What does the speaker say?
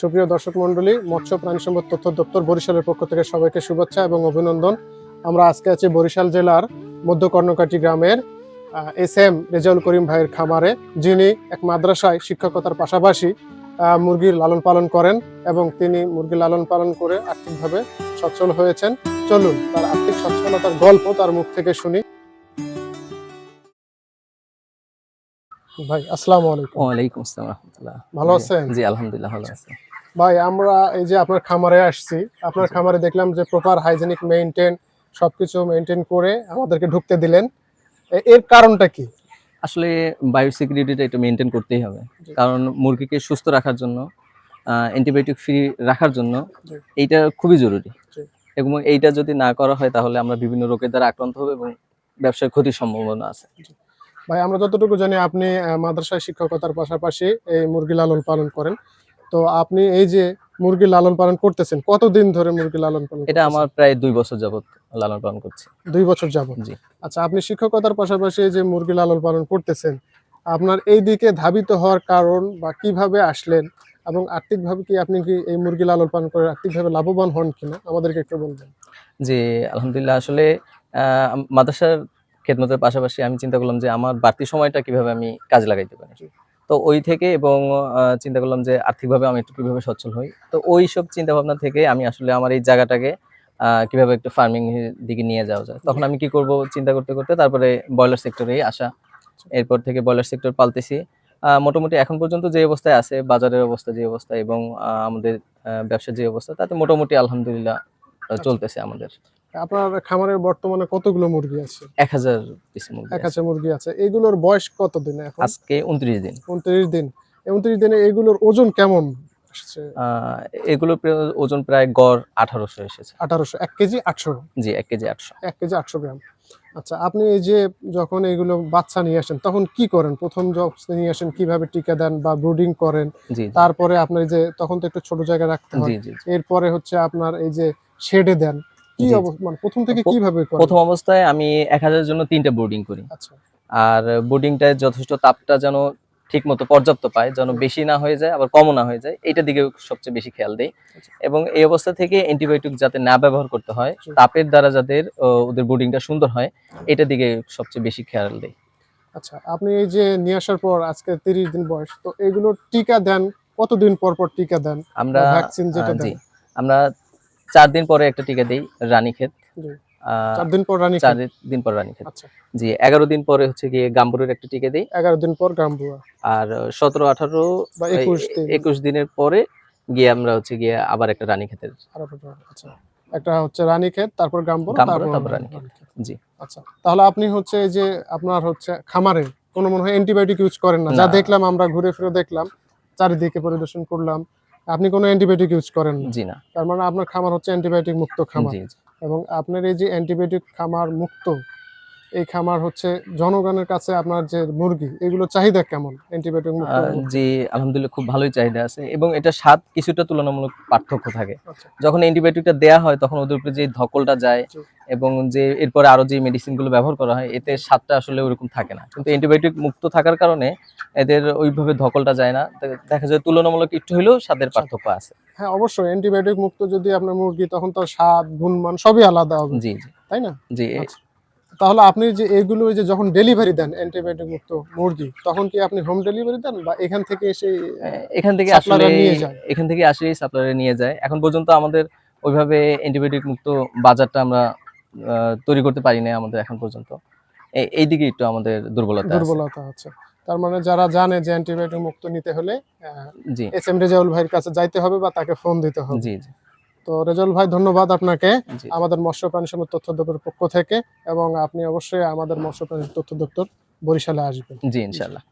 সুপ্রিয় দর্শক মণ্ডলী, মৎস্য প্রাণী সম্পদ তথ্য দপ্তর বরিশালের পক্ষ থেকে সবাইকে শুভেচ্ছা এবং অভিনন্দন। আমরা আজকে আছি বরিশাল জেলার মধ্য কর্ণকাটি গ্রামের এস এম রেজাউল করিম ভাইয়ের খামারে, যিনি এক মাদ্রাসায় শিক্ষকতার পাশাপাশি মুরগির লালন পালন করেন এবং তিনি মুরগি লালন পালন করে আর্থিকভাবে সচ্ছল হয়েছেন। চলুন তার আর্থিক সচ্ছলতার গল্প তার মুখ থেকে শুনি। ভাই আসসালামু আলাইকুম। ওয়ালাইকুম আসসালাম রহমতুল্লাহ। ভালো আছেন? জি আলহামদুলিল্লাহ ভালো আছি। ভাই আমরা এই যে আপনার খামারে আসছি আপনার খামারে দেখলাম যে প্রপার হাইজেনিক মেইনটেইন সবকিছু মেইনটেইন করে আমাদেরকে ঢুকতে দিলেন। এর কারণটা কি? আসলে বায়োসিকিউরিটিটা একটু মেনটেন করতেই হবে। কারণ মুরগিকে সুস্থ রাখার জন্য অ্যান্টিবায়োটিক ফ্রি রাখার জন্য এইটা খুবই জরুরি। এবং এইটা যদি না করা হয় তাহলে আমরা বিভিন্ন রোগের দ্বারা আক্রান্ত হবে এবং ব্যবসায় ক্ষতির সম্ভাবনা আছে। ভাই আমরা যতটুকু জানি আপনি মাদ্রাসায় শিক্ষকতার পাশাপাশি এই মুরগি লালন পালন করেন। তো আপনি এই যে মুরগি লালন পালন করতেছেন কতদিন ধরে মুরগি লালন পালন এটা আমার প্রায় দুই বছর যাবত লালন পালন করছি। দুই বছর যাবত জি। আচ্ছা আপনি শিক্ষকতার পাশাপাশি এই যে মুরগি লালন পালন করতেছেন আপনার এই দিকে ধাবিত হওয়ার কারণ বা কীভাবে আসলেন এবং আর্থিকভাবে কি আপনি কি এই মুরগি লালন পালন করে আর্থিকভাবে লাভবান হন কিনা? আমাদেরকে একটু বলবেন। যে আলহামদুলিল্লাহ আসলে মাদ্রাসার খেদমতের পাশাপাশি আমি চিন্তা করলাম যে আমার বাড়তি সময়টা কীভাবে আমি কাজে লাগাইতে পারি। তো ওই থেকে এবং চিন্তা করলাম যে আর্থিকভাবে আমি একটু কীভাবে সচ্ছল হই। তো ওই সব চিন্তা ভাবনা থেকে আমি আসলে আমার এই জায়গাটাকে কীভাবে একটু ফার্মিং দিকে নিয়ে যাওয়া যায়। তখন আমি কি করব চিন্তা করতে করতে তারপরে ব্রয়লার সেক্টরেই আসা। এরপর থেকে ব্রয়লার সেক্টর পালতেছি। মোটামুটি এখন পর্যন্ত যে অবস্থায় আছে বাজারের অবস্থা যে অবস্থা এবং আমাদের ব্যবসার যে অবস্থা তাতে মোটামুটি আলহামদুলিল্লাহ চলতেছে আমাদের। আপনার খামারের বর্তমানে কতগুলো মুরগি আছে? এক হাজার এক হাজার মুরগি আছে। এগুলোর বয়স কত দিন এখন? আজকে উনত্রিশ দিন। উনত্রিশ দিন। উনত্রিশ দিনে এগুলোর ওজন কেমন আহ, ওজন প্রায় গড় আঠারোশো এসেছে। আঠারোশো এক কেজি আটশো জি এক কেজি আটশো। এক কেজি আটশো গ্রাম। আচ্ছা আপনি এই যে যখন এগুলো বাচ্চা নিয়ে আসেন তখন কি করেন? প্রথম যখন নিয়ে আসেন কীভাবে টিকা দেন বা ব্রুডিং করেন? তারপরে আপনার এই যে তখন তো একটু ছোট জায়গায় রাখতে হয়। এরপরে হচ্ছে আপনার এই যে শেডে দেন। কি। অবস্থা? মানে প্রথম থেকে কীভাবে প্রথম অবস্থায় আমি এক হাজারের জন্য তিনটা বোর্ডিং করি। আচ্ছা। আর বোর্ডিংটায় যথেষ্ট তাপটা যেন ঠিক মতো পর্যাপ্ত পায় যেন বেশি না হয়ে যায় আবার কমও না হয়ে যায় এইটার দিকে সবচেয়ে বেশি খেয়াল দেই। আচ্ছা। এবং এই অবস্থা থেকে অ্যান্টিবায়োটিক যাতে না ব্যবহার করতে হয় তাপের দ্বারা যাদের ওদের বোর্ডিংটা সুন্দর হয় এটার দিকে সবচেয়ে বেশি খেয়াল দেই। আচ্ছা আপনি এই যে নিয়ে আসার পর আজকে তিরিশ দিন বয়স তো এগুলো টিকা দেন কতদিন পর পর টিকা দেন? আমরা ভ্যাকসিন যেটা দেন? আমরা চার দিন পরে একটা টিকা দিই রানীক্ষেত। চার দিন পর রানী চার দিন পর রানীক্ষেত। আচ্ছা। জি এগারো দিন পরে হচ্ছে গিয়ে গাম্বুরের একটা টিকা দিই। এগারো দিন পর আর সতেরো আঠারো একুশ দিনের পরে গিয়ে আমরা হচ্ছে গিয়ে আবার একটা একটা- আচ্ছা। একটা হচ্ছে তারপর গাম্বুয়া গাম্বুরা, তারপর। জি। আচ্ছা। তাহলে আপনি হচ্ছে যে আপনার হচ্ছে খামারে কোনো মনে হয় অ্যান্টিবায়োটিক ইউজ করেন না। যা দেখলাম আমরা ঘুরে ফিরে দেখলাম চারিদিকে পরিদর্শন করলাম আপনি কোনো অ্যান্টিবায়োটিক ইউজ করেন না। জি না। তার মানে আপনার খামার হচ্ছে অ্যান্টিবায়োটিক মুক্ত খামার। এবং আপনার এই যে অ্যান্টিবায়োটিক খামার মুক্ত এই খামার হচ্ছে জনগণের কাছে আপনার যে মুরগি এগুলো চাহিদা কেমন? অ্যান্টিবায়োটিক মুক্ত জি আলহামদুলিল্লাহ খুব ভালোই চাহিদা আছে এবং এটা স্বাদ কিছুটা তুলনামূলক পার্থক্য থাকে। আচ্ছা। যখন অ্যান্টিবায়োটিকটা দেয়া হয় তখন ওদের উপরে যে ধকলটা যায় এবং যে এরপরে আরও যে মেডিসিনগুলো ব্যবহার করা হয় এতে স্বাদটা আসলে ওরকম থাকে না। কিন্তু অ্যান্টিবায়োটিক মুক্ত থাকার কারণে এদের ওইভাবে ধকলটা যায় না। দেখা যায় তুলনামূলক একটু হলেও স্বাদের পার্থক্য আছে। হ্যাঁ অবশ্যই অ্যান্টিবায়োটিক মুক্ত যদি আপনার মুরগি তখন তার স্বাদ গুণমান সবই আলাদা হবে। জি জি। তাই না? জি আচ্ছা। তাহলে আপনি যে এগুলো যে যখন ডেলিভারি দেন অ্যান্টিবায়োটিক মুক্ত মুরগি তখন কি আপনি হোম ডেলিভারি দেন বা এখান থেকে এসে এখান থেকে আসলে নিয়ে যায়। এখান থেকে আসলে সাপ্লায়ারে নিয়ে যায়। এখন পর্যন্ত আমাদের ওইভাবে অ্যান্টিবায়োটিক মুক্ত বাজারটা আমরা তৈরি করতে পারি না আমাদের এখন পর্যন্ত। এই- দিকে একটু আমাদের দুর্বলতা দুর্বলতা হচ্ছে তার মানে যারা জানে যে অ্যান্টিবায়োটিক মুক্ত নিতে হলে জি। এস এম রেজাউল ভাইয়ের কাছে যাইতে হবে বা তাকে ফোন দিতে হবে। জি জি। তো রেজল ভাই ধন্যবাদ আপনাকে আমাদের মৎস্য প্রাণী সম্পদ তথ্য দপ্তরের পক্ষ থেকে এবং আপনি অবশ্যই আমাদের মৎস্য প্রাণী তথ্য দপ্তর বরিশালে আসবেন। জি ইনশাল্লাহ